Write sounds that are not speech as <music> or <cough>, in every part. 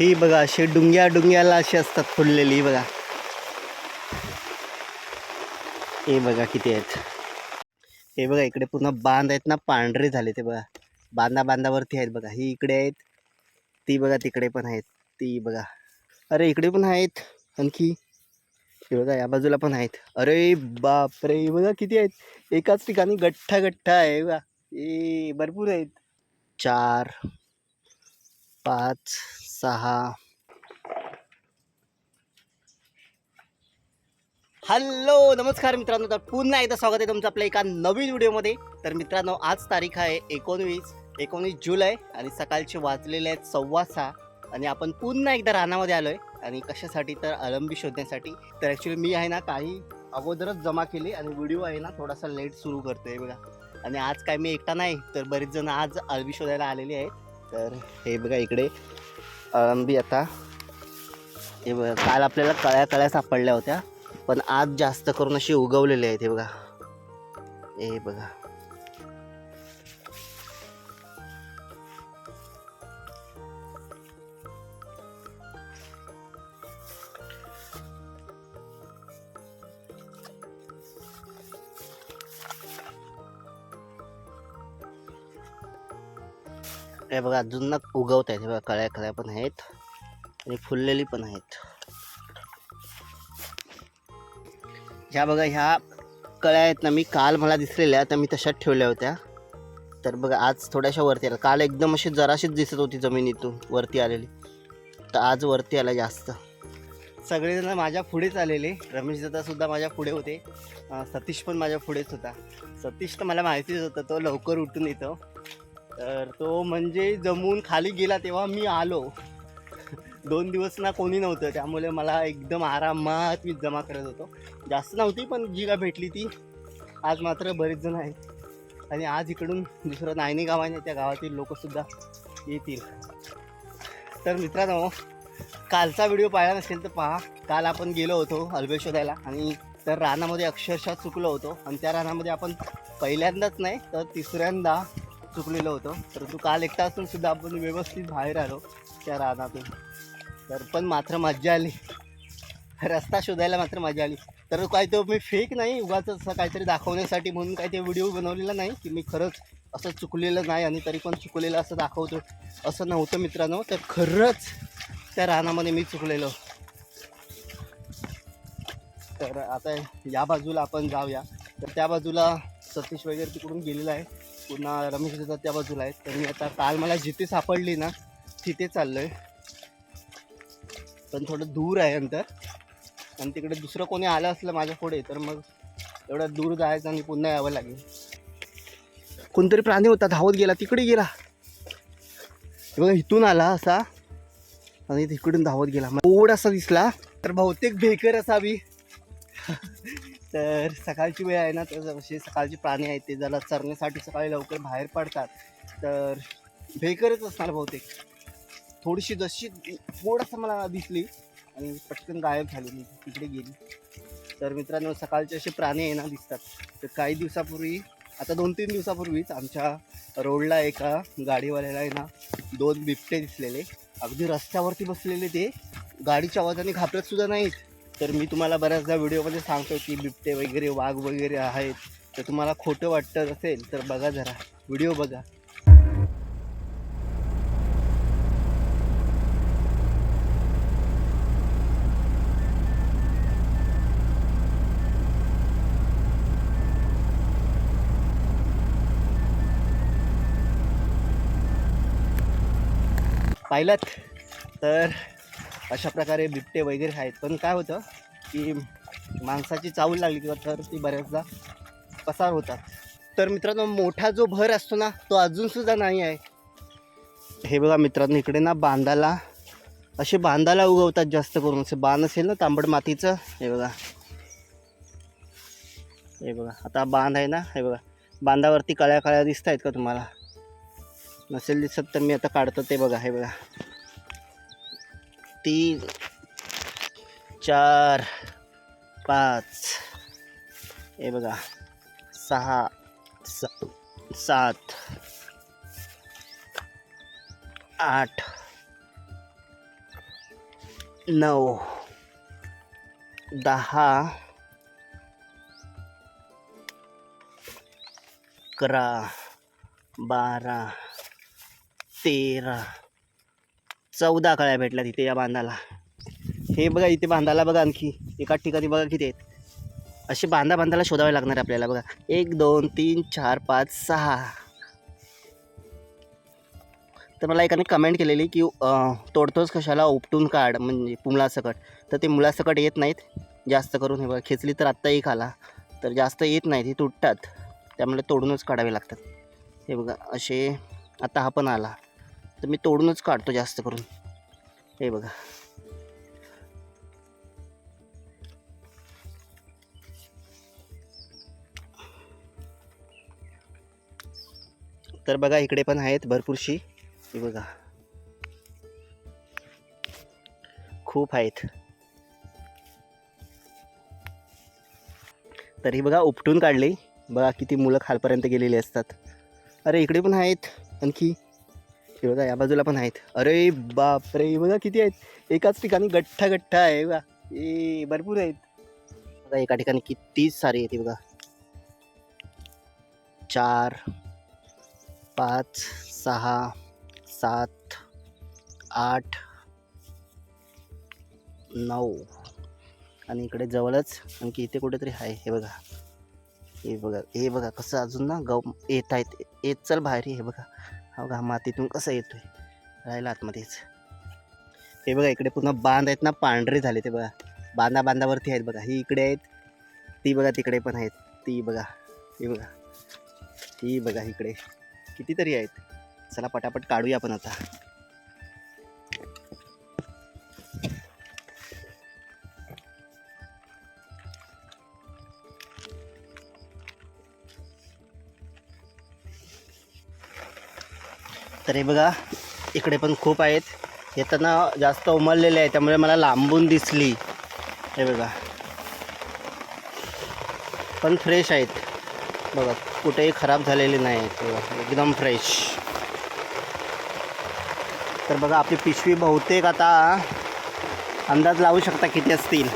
ही बघा अशी डुंग्या डुंग्याला अशी असतात फुललेली बघा. हे बघा किती आहेत. हे बघा इकडे पूर्ण बांध आहेत ना पांढरे झाले ते बघा. बांधा बांधावरती आहेत बघा ही इकडे आहेत ती बघा तिकडे पण आहेत ती बघा. अरे इकडे पण आहेत आणखी. हे बघा या बाजूला पण आहेत. अरे बापरे बघा किती आहेत. एकाच ठिकाणी गठ्ठा गठ्ठा आहे बघा. ए भरपूर आहेत. चार पाच सहा. हॅलो नमस्कार मित्रांनो. तर पुन्हा एकदा स्वागत आहे तुमचं आपल्या एका नवीन व्हिडिओमध्ये. तर मित्रांनो आज तारीख आहे एकोणवीस एकोणीस जुलै आणि सकाळचे वाजलेले आहेत सव्वा सहा. आणि आपण पुन्हा एकदा रानामध्ये आलो आहे आणि कशासाठी तर अळंबी शोधण्यासाठी. तर ॲक्च्युली मी आहे ना काही अगोदरच जमा केली आणि व्हिडिओ आहे ना थोडासा लेट सुरू करतो आहे बघा. आणि आज काय मी एकटा नाही तर बरेच जण आज अळबी शोधायला आलेली आहेत. तर हे बघा इकडे अळंबी आता. हे बघा काल आपल्याला कळ्या कळ्या सापडल्या होत्या पण आज जास्त करून अशी उगवलेले आहेत हे बघा. हे बघा. हे बघा अजून ना उगवत आहेत हे बघा कळ्या कळ्या पण आहेत. आणि फुललेली पण आहेत. ह्या बघा ह्या कळ्या आहेत ना मी काल मला दिसलेल्या तर मी तशाच ठेवल्या होत्या. तर बघा आज थोड्याशा वरती आल्या. काल एकदम अशी जराशीच दिसत होती जमिनीतून वरती आलेली. तर आज वरती आला जास्त. सगळेजण माझ्या पुढेच आलेले. रमेश दादासुद्धा माझ्या पुढे होते. सतीश पण माझ्या पुढेच होता. सतीश तर मला माहितीच होतं तो लवकर उठून येतो. तर तो म्हणजे जमून खाली गेला तेव्हा मी आलो. दोन दिवस ना कोणी नव्हतं त्यामुळे मला एकदम आरामात मी जमा करत होतो. जास्त नव्हती पण जी का भेटली ती. आज मात्र बरेच जण आहेत. आणि आज इकडून दुसरं नायनी गाव आहे त्या गावातील लोकसुद्धा येतील. तर मित्रांनो कालचा व्हिडिओ पाहिला नसेल तर पहा. काल आपण गेलो होतो अल्बे शोधायला आणि तर रानामध्ये अक्षरशः चुकलो होतो. आणि त्या रानामध्ये आपण पहिल्यांदाच नाही तर तिसऱ्यांदा चुकलेलं होतं. तर तू काल एकटा असून सुद्धा आपण व्यवस्थित बाहेर आलो त्या रानातून. तर पण मात्र मज्जा आली. रस्ता शोधायला मात्र मजा आली. तर काय तो मी फेक नाही उगाच असं काहीतरी दाखवण्यासाठी म्हणून काही ते व्हिडिओ बनवलेला नाही की मी खरंच असं चुकलेलं नाही आणि तरी पण चुकलेलं असं दाखवतो असं नव्हतं मित्रांनो. तर खरंच त्या रानामध्ये मी चुकलेलो. तर आता या बाजूला आपण जाऊया. तर त्या बाजूला सतीश वगैरे तिकडून गेलेला आहे. पुन्हा रमेश दादा त्या बाजूला आहेत. तर मी आता काल मला जिथे सापडली ना तिथे चाललो आहे पण थोडं दूर आहे अंतर. आणि तिकडे दुसरं कोणी आलं असलं माझ्या पुढे तर मग एवढं दूर जायचं आणि पुन्हा यावं लागेल. कोणतरी प्राणी होता धावत गेला तिकडे गेला. हे बघा इथून आला असा. आणि तिकडून धावत गेला. मग ओढ असा दिसला तर बहुतेक भेकर असावी. तर सकाळची वेळ आहे ना तर असे सकाळचे प्राणी आहेत ते जरा चरण्यासाठी सकाळी लवकर बाहेर पडतात. तर भेकरच असणार बहुतेक. थोडीशी जशी थोडंसं मला दिसली आणि पटकन गायब झाली मी तिकडे गेली. तर मित्रांनो सकाळचे असे प्राणी आहे ना दिसतात. तर काही दिवसापूर्वी आता दोन तीन दिवसापूर्वीच आमच्या रोडला एका गाडीवाल्याला आहे ना दोन बिबटे दिसलेले. अगदी रस्त्यावरती बसलेले ते. गाडीच्या आवाजाने घाबरत सुद्धा नाहीत. तर मी तुम्हाला बऱ्याचदा व्हिडिओमध्ये सांगतो की बिबटे वगैरे वाघ वगैरे आहेत. तर तुम्हाला खोटं वाटत असेल तर बघा जरा. व्हिडिओ बघा. पाहिलात? तर अशा प्रकारे बिबटे वगैरे आहेत. पण काय होतं की माणसाची चावल लागली किंवा तर ती बऱ्याचदा पसार होतात. तर मित्रांनो मोठा जो भर असतो ना तो अजूनसुद्धा नाही आहे. हे बघा मित्रांनो इकडे ना बांधाला असे बांधाला उगवतात जास्त करून. असे बांध असेल ना तांबड मातीचं हे बघा. हे बघा आता बांध आहे ना हे बघा. बांधावरती कळ्या कळ्या दिसत आहेत का तुम्हाला? नसेल दिसत तर मी आता काढतो ते बघा हे बघा. तीन चार पाच हे बघा सहा सात आठ नऊ दहा अकरा बारा तेरा चौदा कळ्या भेटल्या तिथे या बांधाला. हे बघा इथे बांधाला बघा आणखी. एका ठिकाणी बघा किती आहेत. असे बांधा बांधाला शोधावे लागणार आपल्याला बघा. एक दोन तीन चार पाच सहा. तर मला एकाने कमेंट केलेली की तोडतोच कशाला उपटून काढ म्हणजे मुळासकट तर ते मुळासकट येत नाहीत. जास्त करून हे बघा खेचली तर आत्ता एक आला तर जास्त येत नाहीत हे तुटतात. त्यामुळे तोडूनच काढावे लागतात. हे बघा असे आता हा पण आला. तर मी तोडूनच काढतो जास्त करून. हे बघा. तर बघा इकडे पण आहेत भरपूरशी हे बघा. खूप आहेत. तरी बघा उपटून काढली. बघा किती मुलं खालपर्यंत गेलेली असतात. अरे इकडे पण आहेत आणखी. हे बघा या बाजूला पण आहेत. अरे बापरे बघा किती आहेत. एकाच ठिकाणी गठ्ठा गठ्ठा आहे बघा. ए भरपूर आहेत. बघा एका ठिकाणी किती सारे आहेत बघा. चार पाच सहा सात आठ नऊ. आणि इकडे जवळच आणखी इथे कुठेतरी आहे हे बघा. हे बघा हे बघा कसं अजून ना गव येत आहेत. येत चल बाहेर हे बघा. बघा मातीतून कसं येतोय? राहिला आतमध्येच. हे बघा इकडे पुन्हा बांध आहेत ना पांढरे झाले ते बघा. बांधा बांधावरती आहेत बघा. ही इकडे आहेत ती बघा तिकडे पण आहेत. ती बघा ती बघा. ती बघा इकडे. कितीतरी आहेत. चला पटापट काढूया आपण आता. तर हे बघा इकडे पण खूप आहेत. येताना जास्त उमललेले आहे त्यामुळे मला लांबून दिसली. हे बघा. पण फ्रेश आहेत. बघा कुठेही खराब झालेले नाही आहेत. एकदम फ्रेश तर बघा आपली पिशवी बहुतेक आता अंदाज लावू शकता किती असतील.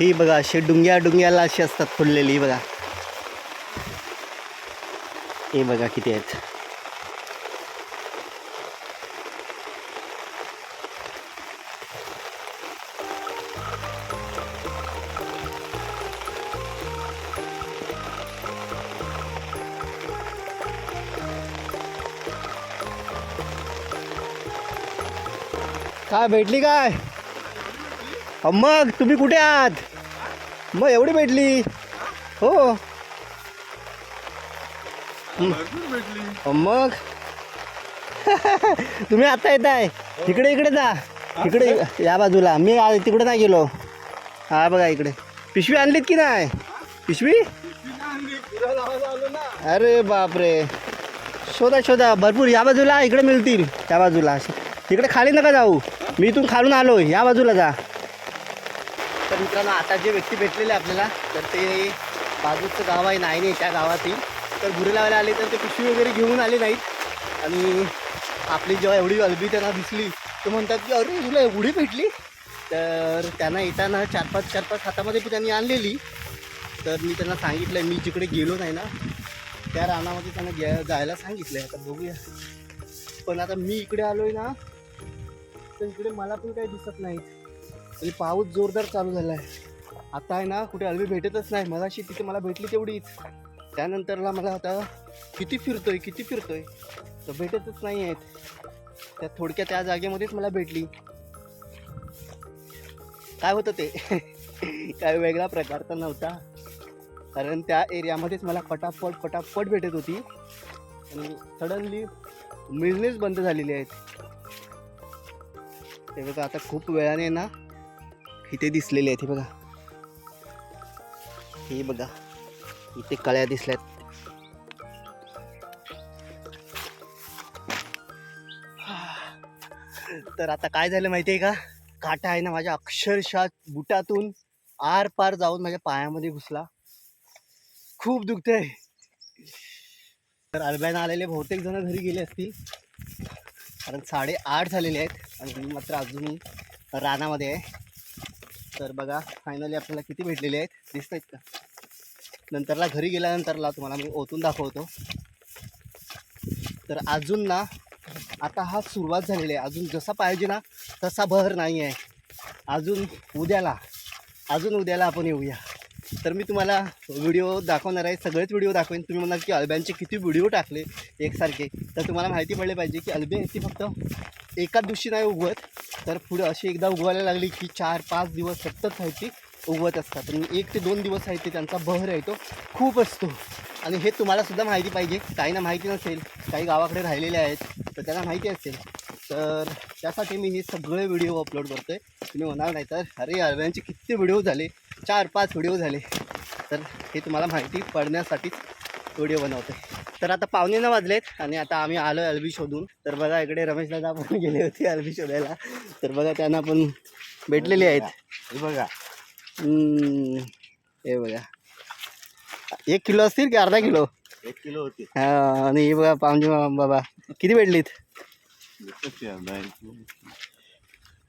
ही बघा अशी डुंग्या डुंग्याला अशी असतात फुललेली ही बघा. हे बघा किती आहेत. काय भेटली काय? मग तुम्ही कुठे आहात? मग एवढी भेटली? हो. मग? <laughs> तुम्ही आता येत आहे इकडे इकडे जा. इकडे या बाजूला. मी आ- तिकडे नाही गेलो. हा बघा इकडे. पिशवी आणलीत की नाही? पिशवी? अरे बापरे. शोधा शोधा. भरपूर. या बाजूला इकडे मिळतील. त्या बाजूला. तिकडे खाली नका जाऊ. मी इथून खालून आलो या बाजूला जा. तर मित्रांनो आता जे व्यक्ती भेटलेले आपल्याला तर ते बाजूचं गाव आहे नाही नाही त्या गावातील. तर गुरे लावायला आले तर ते पिशवी वगैरे घेऊन आले नाहीत. आणि आपली जेव्हा एवढी अलबी त्यांना दिसली ते म्हणतात की अरे तुला एवढी भेटली? तर त्यांना येताना चार पाच चार पाच हातामध्ये त्यांनी आणलेली. तर मी त्यांना सांगितलं मी जिकडे गेलो नाही ना त्या रानामध्ये त्यांना गे जायला सांगितलं आता बघूया. पण आता मी इकडे आलो आहे ना तर इकडे मला पण काही दिसत नाहीत. आणि पाऊस जोरदार चालू झाला आहे आता आहे ना कुठे अळवी भेटतच नाही. मगाशी तिथे मला भेटली तेवढीच. त्यानंतरला मला आता किती फिरतोय किती फिरतोय? तर भेटतच नाही आहेत. त्या थोडक्या त्या जागेमध्येच मला भेटली. काय होतं ते? <laughs> काय वेगळा प्रकार तर नव्हता. कारण त्या एरियामध्येच मला पटापट पटापट भेटत होती. आणि सडनली मिळणेच बंद झालेली आहेत. ते बघा आता खूप वेळाने ना इथे दिसलेले आहेत हे बघा. हे बघा. इथे कळ्या दिसल्यात. तर आता काय झालं माहिती आहे का? काटा आहे ना माझ्या अक्षरशः बुटातून आर पार जाऊन माझ्या पायामध्ये घुसला. खूप दुखतंय. तर अल्ब्यानं आलेले बहुतेक जण घरी गेले असतील. कारण साडेआठ झालेले आहेत आणि मी मात्र अजूनही रानामध्ये आहे. तर बघा फायनली आपल्याला किती भेटलेले आहेत? दिसत आहेत का? नंतरला घरी गेल्यानंतरला तुम्हाला मी ओतून दाखवतो. तर अजून ना आता हा सुरुवात झालेली आहे. अजून जसा पाहिजे ना तसा बहर नाही आहे. अजून उद्याला अजून उद्याला आपण येऊया. तर मी तुम्हाला व्हिडिओ दाखवणार आहे. सगळेच व्हिडिओ दाखवेन. तुम्ही म्हणाल की अल्ब्यांचे किती व्हिडिओ टाकले एकसारखे. तर तुम्हाला माहिती पडले पाहिजे की अल्बे ती फक्त एकाच दिवशी नाही उगवत. तर पुढं अशी एकदा उगवायला लागली की चार पाच दिवस सतत आहे ती उगवत असतात. आणि एक ते दोन दिवस आहे ते त्यांचा बहर आहे तो खूप असतो. आणि हे तुम्हालासुद्धा माहिती पाहिजे. काहींना माहिती नसेल काही गावाकडे राहिलेले आहेत तर त्यांना माहिती असेल. तर त्यासाठी मी हे सगळे व्हिडिओ अपलोड करतो आहे तुम्ही म्हणाल नाही तर अरे अरव्यांचे किती व्हिडिओ झाले? चार पाच व्हिडिओ झाले. तर हे तुम्हाला माहिती पडण्यासाठीच व्हिडिओ बनवतो तर आता पावणे नऊ वाजलेत आणि आता आम्ही आलो अल्बी शोधून. तर बघा इकडे रमेश दादा पण गेले होते अल्बी शोधायला. तर बघा त्यांना पण भेटलेले आहेत. हे बघा. हे बघा. एक किलो असतील की अर्धा किलो? एक किलो होते. हा आणि हे बघा पामजी बाबा. किती भेटलीत?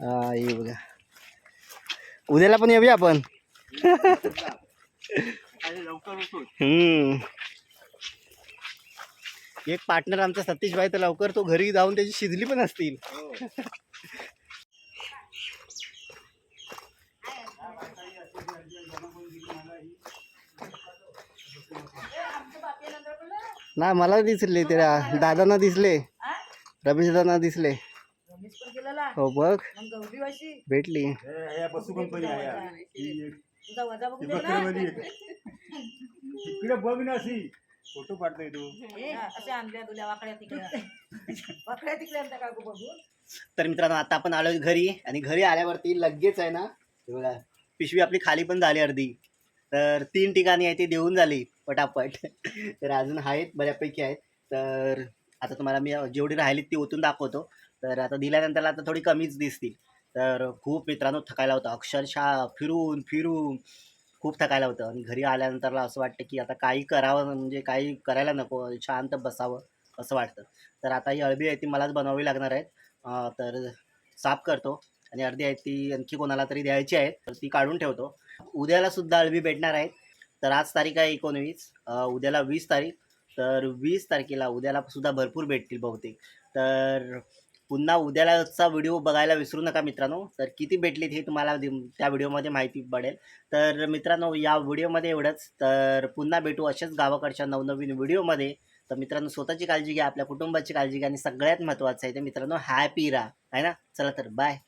हा हे बघा. उद्याला पण येऊया आपण. <laughs> हम्म. एक पार्टनर आमचा सतीश भाई तर लवकर तो घरी जाऊन त्याची शिजली पण असतील ना मला दिसले ते दादांना दिसले रमेश दादांना दिसले हो बघ भेटली बघ ना अशी फोटो पाठतोय तू. असे आणल्या तुला वाकड्या तिकड्या वाकड्या तिकड्या आणता काकू बघून? तर मित्रांनो आता आपण आलो घरी आणि घरी आल्यावरती लगेच आहे ना हे बघा पिशवी आपली खाली पण झाली अर्धी. तर तीन ठिकाणी आहे ती देऊन झाली पटापट. तर अजून आहेत बऱ्यापैकी आहेत. तर आता तुम्हाला मी जेवढी राहिली ती ओतून दाखवतो. तर आता दिल्यानंतर आता थोडी कमीच दिसतील. तर खूप मित्रांनो थकायला होतं. अक्षरशः फिरून फिरून. खूप थकायला होतं. आणि घरी आल्यानंतरला असं वाटतं की आता काही करावं म्हणजे काही करायला नको शांत बसावं असं वाटतं. तर आता ही अळबी आहे ती मलाच बनवावी लागणार आहेत. तर साफ करतो. आणि अर्धी आहे ती आणखी कोणाला तरी द्यायची आहे तर ती काढून ठेवतो. उद्याला सुद्धा अळबी भेटणार आहेत तर आज तारीख आहे एकोणवीस. उद्याला वीस तारीख. तर वीस तारखेला उद्याला सुद्धा भरपूर भेटतील बहुतेक. तर पुन्हा उद्यालाचा व्हिडिओ बघायला विसरू नका मित्रांनो. तर किती भेटलीत हे तुम्हाला त्या व्हिडिओमध्ये माहिती पडेल. तर मित्रांनो या व्हिडिओमध्ये एवढंच. तर पुन्हा भेटू अशाच गावाकडच्या नवनवीन व्हिडिओमध्ये. तर मित्रांनो स्वतःची काळजी घ्या आपल्या कुटुंबाची काळजी घ्या आणि सगळ्यात महत्त्वाचं आहे ते मित्रांनो हॅपी राहा. आहे ना? चला तर बाय